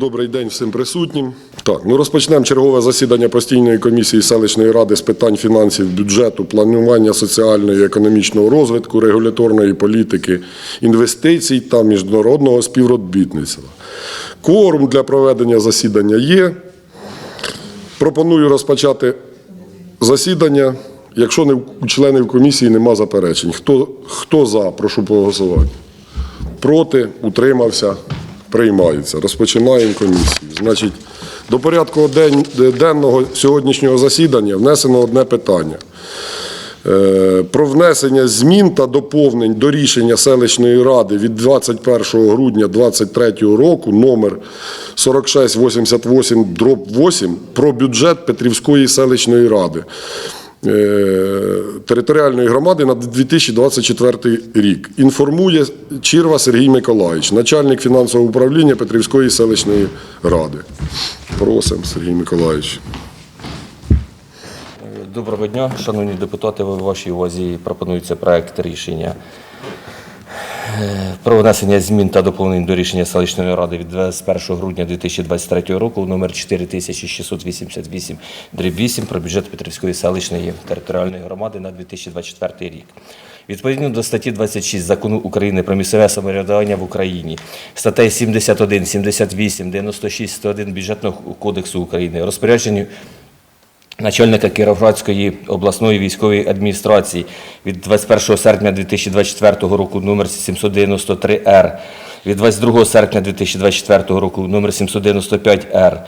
Добрий день всім присутнім. Так, ну розпочнемо чергове засідання постійної комісії селищної ради з питань фінансів, бюджету, планування соціального і економічного розвитку, регуляторної політики, інвестицій та міжнародного співробітництва. Кворум для проведення засідання є. Пропоную розпочати засідання, якщо не у членів комісії нема заперечень. Хто, хто за, прошу проголосувати. Проти, утримався, приймається. Розпочинаємо комісію. Значить, до порядку денного сьогоднішнього засідання внесено одне питання. Е, Про внесення змін та доповнень до рішення селищної ради від 21 грудня 2023 року номер 4688 8 про бюджет Петрівської селищної ради територіальної громади на 2024 рік. Інформує Чірва Сергій Миколаївич, начальник фінансового управління Петрівської селищної ради. Просимо, Сергій Миколаївич. Доброго дня, шановні депутати. В вашій увазі пропонується проект рішення е, про внесення змін та доповнень до рішення селищної ради від 21 грудня 2023 року номер 4688 дріб 8 про бюджет Петрівської селищної територіальної громади на 2024 рік. Відповідно до статті 26 Закону України про місцеве самоврядування в Україні, статей 71, 78, 96, 101 Бюджетного кодексу України, розпорядженню начальника Кіровоградської обласної військової адміністрації від 21 серпня 2024 року номер 793-Р, від 22 серпня 2024 року номер 795-Р,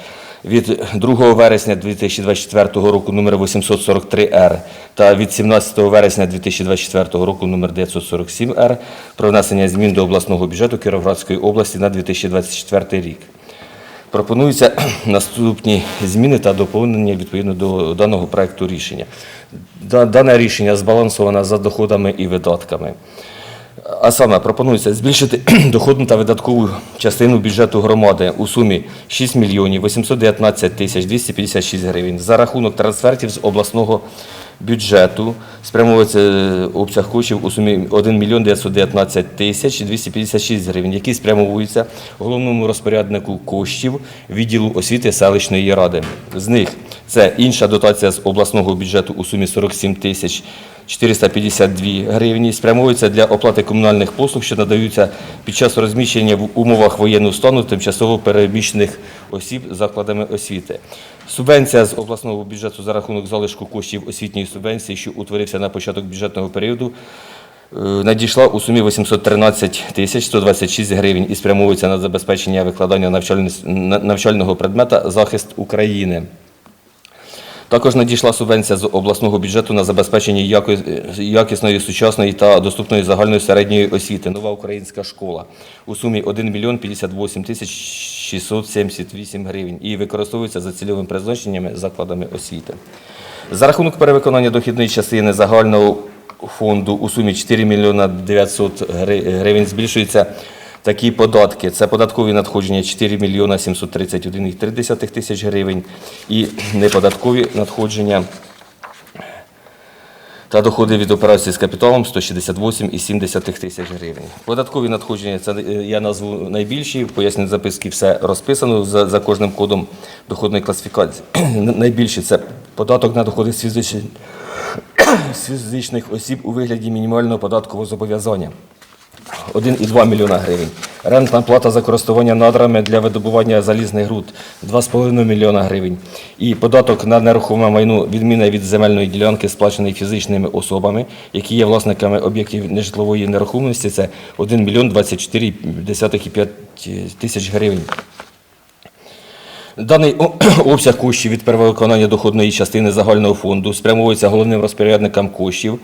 від 2 вересня 2024 року номер 843-Р та від 17 вересня 2024 року номер 947-Р про внесення змін до обласного бюджету Кіровоградської області на 2024 рік. Пропонуються наступні зміни та доповнення відповідно до даного проекту рішення. Дане рішення збалансоване за доходами і видатками. А саме пропонується збільшити доходну та видаткову частину бюджету громади у сумі 6 мільйонів 819 тисяч 256 гривень за рахунок трансфертів з обласного спрямовується е, обсяг коштів у сумі 1 мільйон 919 тисяч 256 гривень, які спрямовуються головному розпоряднику коштів відділу освіти селищної ради. З них це інша дотація з обласного бюджету у сумі 47 тисяч 452 гривні спрямовуються для оплати комунальних послуг, що надаються під час розміщення в умовах воєнного стану тимчасово переміщених осіб закладами освіти. Субвенція з обласного бюджету за рахунок залишку коштів освітньої субвенції, що утворився на початок бюджетного періоду, е, надійшла у сумі 813 тисяч 126 гривень і спрямовується на забезпечення викладання навчального предмета захист України. Також надійшла субвенція з обласного бюджету на забезпечення якісної, сучасної та доступної загальної середньої освіти. Нова українська школа у сумі 1 мільйон 58 тисяч 678 гривень і використовується за цільовими призначеннями закладами освіти. За рахунок перевиконання дохідної частини загального фонду у сумі 4 мільйона 900 гри- гривень збільшується Такі податки це податкові надходження 4 мільйона 731,3 тисяч гривень і неподаткові надходження та доходи від операцій з капіталом 168,7 тисяч гривень. Податкові надходження це я назву найбільші, в поясненні записки все розписано за, за кожним кодом доходної класифікації. Найбільші це податок на доходи з фізичних, з фізичних осіб у вигляді мінімального податкового зобов'язання. 1,2 мільйона гривень. Рентна плата за користування надрами для видобування залізних руд 2,5 мільйона гривень. І податок на нерухоме майно відміна від земельної ділянки, сплаченої фізичними особами, які є власниками об'єктів нежитлової нерухомості, це 1 мільйон 24,5 тисяч гривень. Даний обсяг коштів від перевиконання доходної частини загального фонду спрямовується головним розпорядникам коштів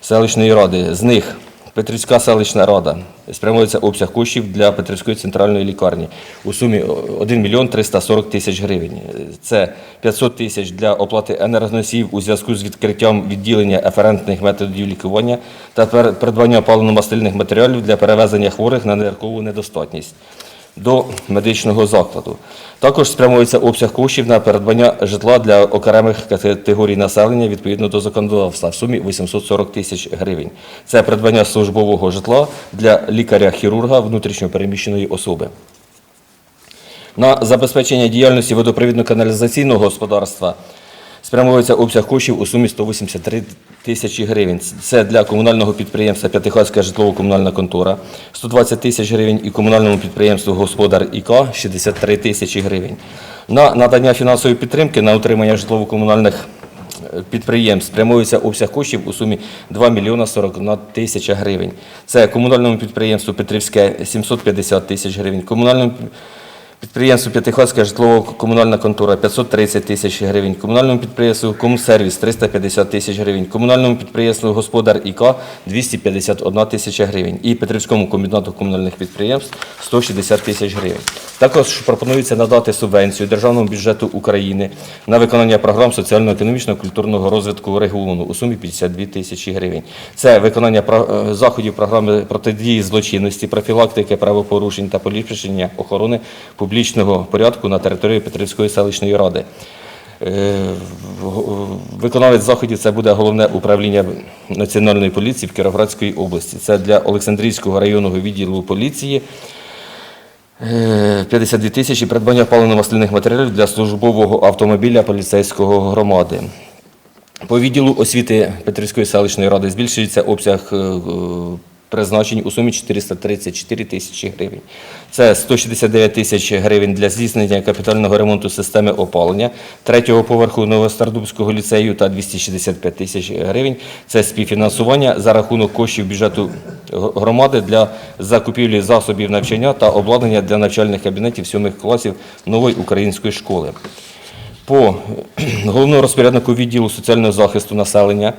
селищної ради. З них Петрівська селищна рада спрямується обсяг коштів для Петрівської центральної лікарні у сумі 1 мільйон 340 тисяч гривень. Це 500 тисяч для оплати енергоносіїв у зв'язку з відкриттям відділення еферентних методів лікування та придбання паливно-мастильних матеріалів для перевезення хворих на ниркову недостатність до медичного закладу. Також спрямується обсяг коштів на передбання житла для окремих категорій населення відповідно до законодавства в сумі 840 тисяч гривень. Це придбання службового житла для лікаря-хірурга внутрішньопереміщеної особи. На забезпечення діяльності водопровідно-каналізаційного господарства спрямовується обсяг коштів у сумі 183 тисячі гривень. Це для комунального підприємства П'ятихатська житлово-комунальна контора 120 тисяч гривень і комунальному підприємству Господар ІК 63 тисячі гривень. На надання фінансової підтримки на утримання житлово-комунальних е, підприємств спрямується обсяг коштів у сумі 2 мільйона 41 тисяча гривень. Це комунальному підприємству Петрівське 750 тисяч гривень, комунальному Підприємству П'ятихатська житлово-комунальна контора 530 тисяч гривень, комунальному підприємству Комсервіс 350 тисяч гривень, комунальному підприємству Господар ІК 251 тисяча гривень і Петрівському комбінату комунальних підприємств 160 тисяч гривень. Також пропонується надати субвенцію Державному бюджету України на виконання програм соціально-економічного культурного розвитку регіону у сумі 52 тисячі гривень. Це виконання е, заходів програми протидії злочинності, профілактики правопорушень та поліпшення охорони публічного порядку на території Петрівської селищної ради. Е, Виконавець заходів це буде головне управління Національної поліції в Кіровоградській області. Це для Олександрійського районного відділу поліції. Е, 52 тисячі придбання паливно-масляних матеріалів для службового автомобіля поліцейського громади. По відділу освіти Петрівської селищної ради збільшується обсяг е, у сумі 434 тисячі гривень. Це 169 тисяч гривень для здійснення капітального ремонту системи опалення третього поверху Новостардубського ліцею та 265 тисяч гривень. Це співфінансування за рахунок коштів бюджету громади для закупівлі засобів навчання та обладнання для навчальних кабінетів сьомих класів нової української школи. По головному розпоряднику відділу соціального захисту населення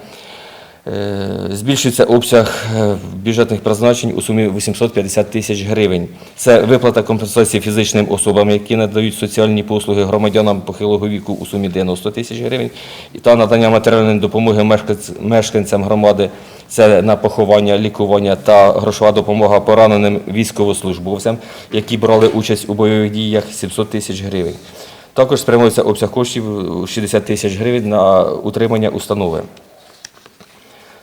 збільшується обсяг е, бюджетних призначень у сумі 850 тисяч гривень. Це виплата компенсації фізичним особам, які надають соціальні послуги громадянам похилого віку у сумі 90 тисяч гривень, та надання матеріальної допомоги мешканцям громади. Це на поховання, лікування та грошова допомога пораненим військовослужбовцям, які брали участь у бойових діях 700 тисяч гривень. Також спрямується обсяг коштів 60 тисяч гривень на утримання установи.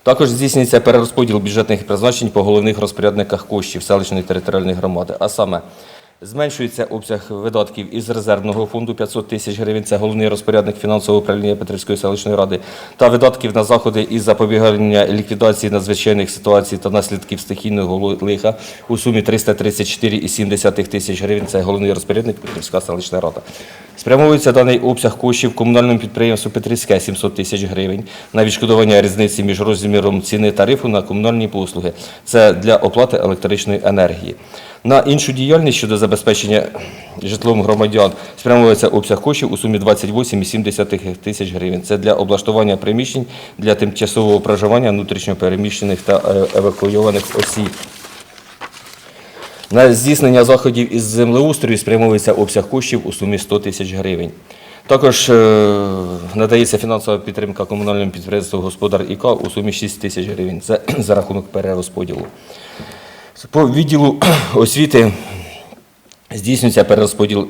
Також здійснюється перерозподіл бюджетних призначень по головних розпорядниках коштів селищної територіальної громади. А саме зменшується обсяг видатків із резервного фонду 500 тисяч гривень, це головний розпорядник фінансового управління Петрівської селищної ради, та видатків на заходи із запобігання ліквідації надзвичайних ситуацій та наслідків стихійного лиха у сумі 334,7 тисяч гривень. Це головний розпорядник Петрівська селищна рада. Спрямовується даний обсяг коштів комунальному підприємству Петрівське 700 тисяч гривень на відшкодування різниці між розміром ціни тарифу на комунальні послуги. Це для оплати електричної енергії. На іншу діяльність щодо забезпечення житлом громадян спрямовується обсяг коштів у сумі 28,7 тисяч гривень. Це для облаштування приміщень для тимчасового проживання внутрішньопереміщених та е, евакуйованих осіб. На здійснення заходів із землеустрою спрямовується обсяг коштів у сумі 100 тисяч гривень. Також е, надається фінансова підтримка комунальному підприємству Господар ІК у сумі 6 тисяч гривень. Це за рахунок перерозподілу. По відділу освіти здійснюється перерозподіл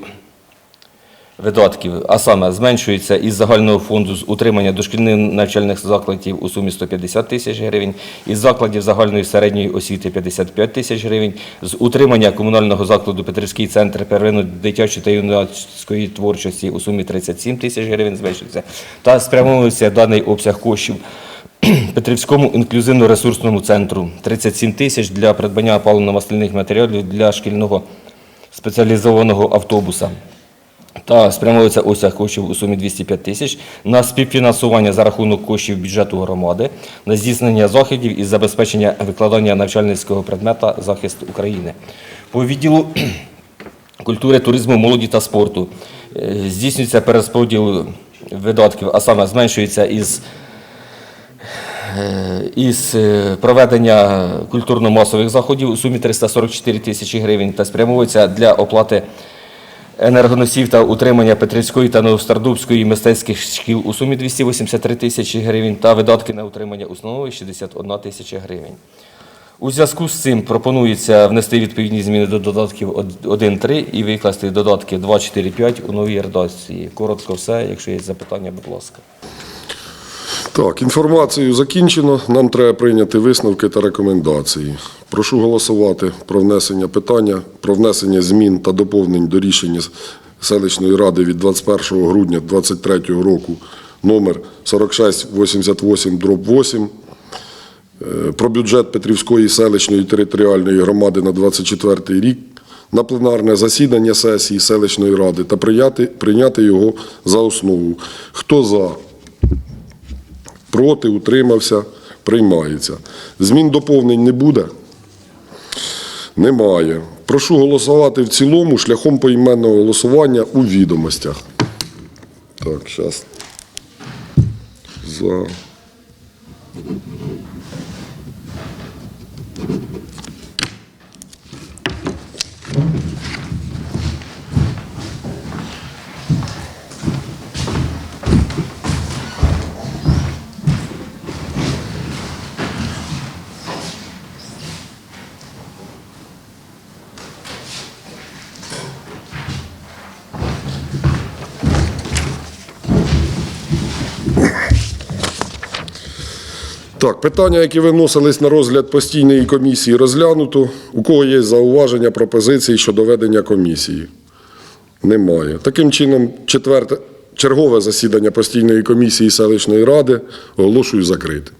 видатків, а саме зменшується із загального фонду з утримання дошкільних навчальних закладів у сумі 150 тисяч гривень, із закладів загальної середньої освіти 55 тисяч гривень, з утримання комунального закладу Петрівський центр первинної дитячої та юнацької творчості у сумі 37 тисяч гривень зменшується, та спрямовується даний обсяг коштів Петрівському інклюзивно-ресурсному центру 37 тисяч для придбання паливно-масляних матеріалів для шкільного спеціалізованого автобуса. Та спрямовується осяг коштів у сумі 205 тисяч на співфінансування за рахунок коштів бюджету громади, на здійснення заходів із забезпечення викладання навчальницького предмета захист України. По відділу культури, туризму, молоді та спорту е, здійснюється перерозподіл видатків, а саме зменшується із із е, проведення культурно-масових заходів у сумі 344 тисячі гривень та спрямовується для оплати енергоносів та утримання Петрівської та Новостардубської мистецьких шкіл у сумі 283 тисячі гривень та видатки на утримання установи 61 тисяча гривень. У зв'язку з цим пропонується внести відповідні зміни до додатків 1.3 і викласти додатки 2.4.5 у новій редакції. Коротко все. Якщо є запитання, будь ласка. Так, інформацію закінчено. Нам треба прийняти висновки та рекомендації. Прошу голосувати про внесення питання про внесення змін та доповнень до рішення селищної ради від 21 грудня 2023 року номер 4688 8 е, про бюджет Петрівської селищної територіальної громади на 24 рік на пленарне засідання сесії селищної ради та прийняти його за основу. Хто за? Проти, утримався, приймається. Змін доповнень не буде? Немає. Прошу голосувати в цілому шляхом поіменного голосування у відомостях. Так, зараз. За. Так, питання, які виносились на розгляд постійної комісії, розглянуто. У кого є зауваження, пропозиції щодо ведення комісії? Немає. Таким чином, четверте, чергове засідання постійної комісії селищної ради оголошую закритим.